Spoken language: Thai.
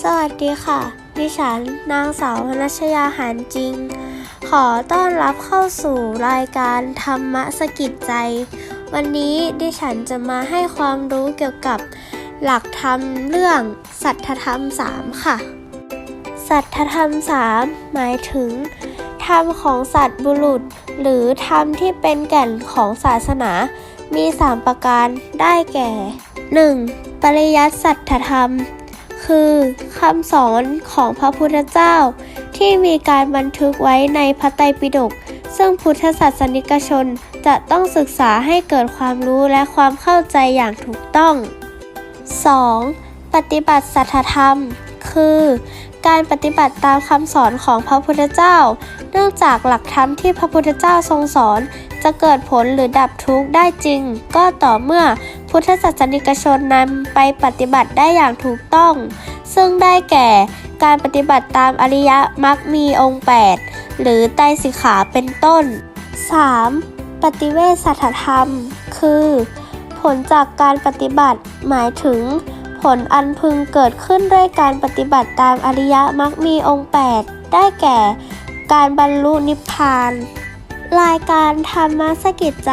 สวัสดีค่ะ ดิฉันนางสาวพนัชยาหารจริง ขอต้อนรับเข้าสู่รายการธรรมะสกิจใจ วันนี้ดิฉันจะมาให้ความรู้เกี่ยวกับหลักธรรมเรื่องสัทธธรรม3ค่ะ สัทธธรรม3หมายถึง ธรรมของสัตว์บุรุษ หรือธรรมที่เป็นแก่นของศาสนา มี3ประการได้แก่ 1. ปริยัติสัทธธรรม คือคำสอนของพระพุทธเจ้า ที่มีการบันทึกไว้ในพระไตรปิฎกซึ่งพุทธศาสนิกชนจะต้องศึกษาให้เกิดความรู้และความเข้าใจอย่างถูกต้อง 2. ปฏิบัติสัทธธรรม คือ การปฏิบัติตามคำสอนของพระพุทธเจ้า เนื่องจากหลักธรรมที่พระพุทธเจ้าทรงสอน จะเกิดผลหรือดับทุกข์ได้จริง ก็ต่อเมื่อ พุทธศาสนิกชนนำไปปฏิบัติได้อย่างถูกต้อง ซึ่งได้แก่การปฏิบัติตามอริยมรรคมีองค์ 8 หรือไตรสิกขาเป็นต้น 3. ปฏิเวสสัทธธรรม คือ ผลจากการปฏิบัติหมายถึง ผลอันพึงเกิดขึ้นด้วยการปฏิบัติตามอริยมรรคมีองค์ 8 ได้แก่ การบรรลุนิพพาน รายการธรรมสกิจใจ